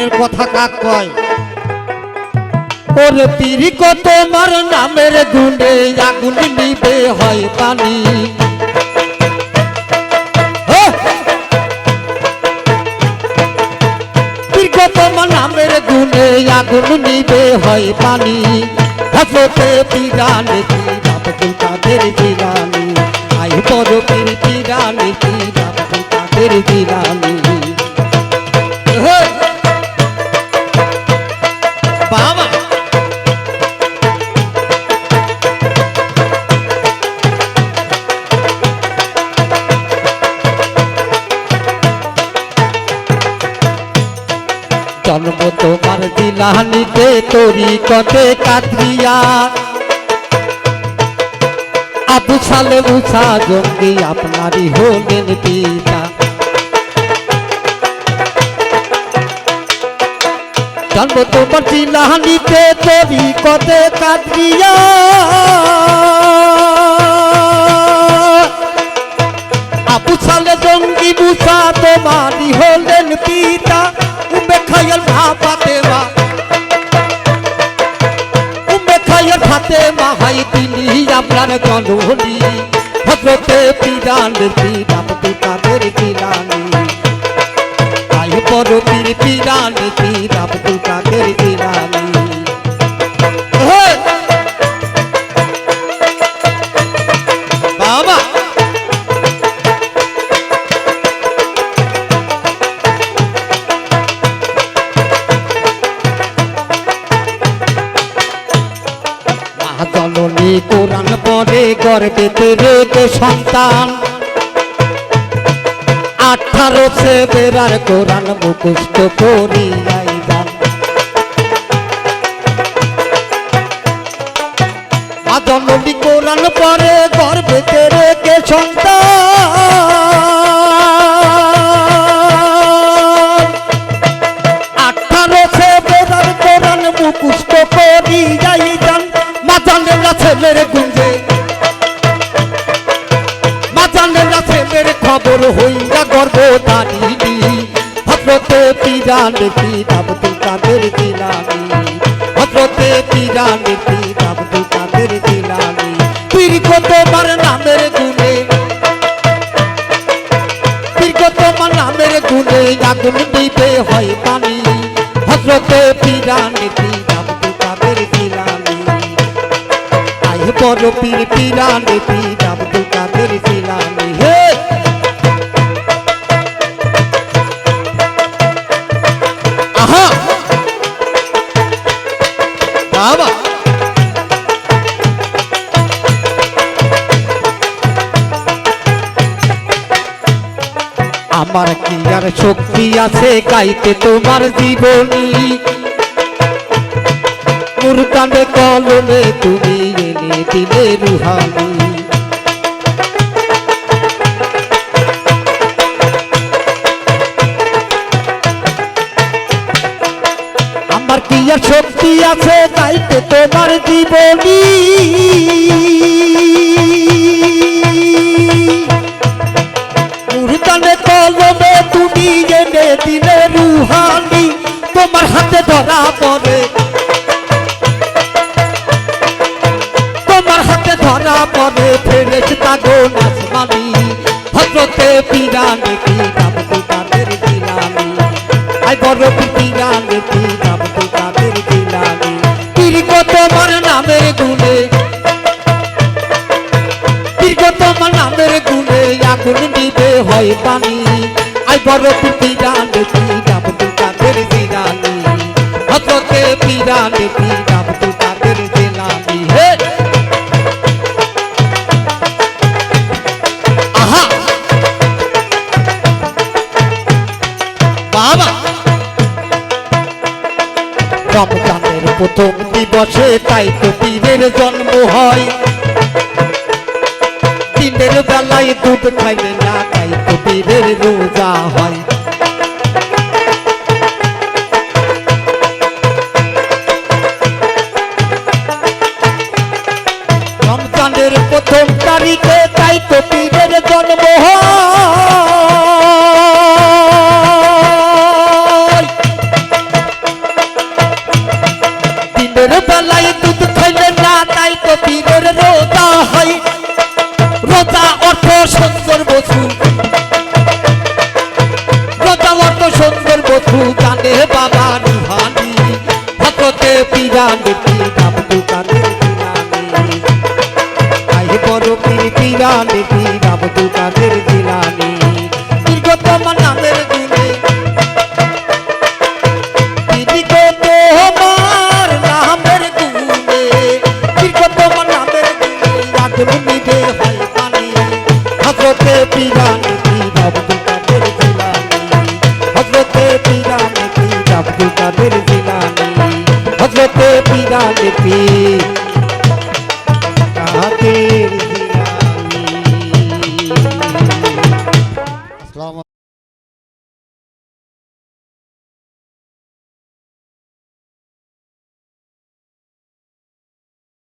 মনের কথা কাক কয়? ওর পীর, কত মার নামের আগুন নিবে হয় পানি। নামের গুণে আগুন নিবে হয় পানি। হজরতে পিরানে পীর আব্দুল কাদের জিলানি আই বড় পীর, পিরানে পীর আব্দুল কাদের জিলানি জন্ম তোমার দিলানিতে, তরি কতে কাতরিয়া আবু সালে উষা জঙ্গি আপনারই হলেন পিতা। জন্ম তোমার দিলানিতে, তরি আবু সালে জঙ্গি মুসা তোমারই হলেন পিতা। খায়াল মাহাই তিনি আপনার জননী। হজরতে পিরান পিরাম পিতাদের পিরানি। তাই পর পীর পিরান, পিরানি কোরআন পরে গর্বেতে রেখে সন্তান। আঠারো সে বেড়ার কোরআন মুখস্থ করিয়াই যান মা জননী কোরআন পরে গর্বেতে রেখে সন্তান। হজরতে পিরান পীর আব্দুল কাদের জিলানি হজরতে পিরান পীর আব্দুল কাদের জিলানি পীর তোমার নামের গুণে পীর তোমার নামের গুণে আগুন দিতে হয় পানি। হজরতে পিরান পীর আব্দুল কাদের জিলানি আই বড় পীর পিরানে পীর আব্দুল কাদের জিলানি হে! বাবা আমার কি আর শক্তি আছে গাইতে তোমার জীবনী? মুরকানে কলমে তুমি এনে দিলে রুহানি। আমার কি আর শক্তি আছে তোমার জীবনী। মুরকানে কলমে তুমি এনে দিলে রুহানি, তোমার হাতে ধরা পড়ে। তোমার হাতে ধরা পড়ে ফেরেছ তাগো নাসমানি হজরতে পিরানে পিরাম তুকাদের দিলানি আই বড় পিরানে পিরাম তুকাদের গুণে আগুন হয় পানি। আই বড় পিরানে পিরাম তুকাদের দিলানি হজরতে পিরানে পিরাম তুকাদের দিলানি হে! আহা! বাবা! রমজানের প্রথম দিবসে তাই তো পীরের জন্ম হয়। বেলায় দুধ খাইলে না তাই তো পীরের রোজা হয়। বধু। প্রজাবর্ত বধু জানে বাবা নিহানি হাততে পিরানি পিরাম দোকানে পিরানি পিরানের পীর আব্দুল কাদের জিলানি হজরতে পিরানের পীর আব্দুল কাদের জিলানি হজরতে পিরানের পীর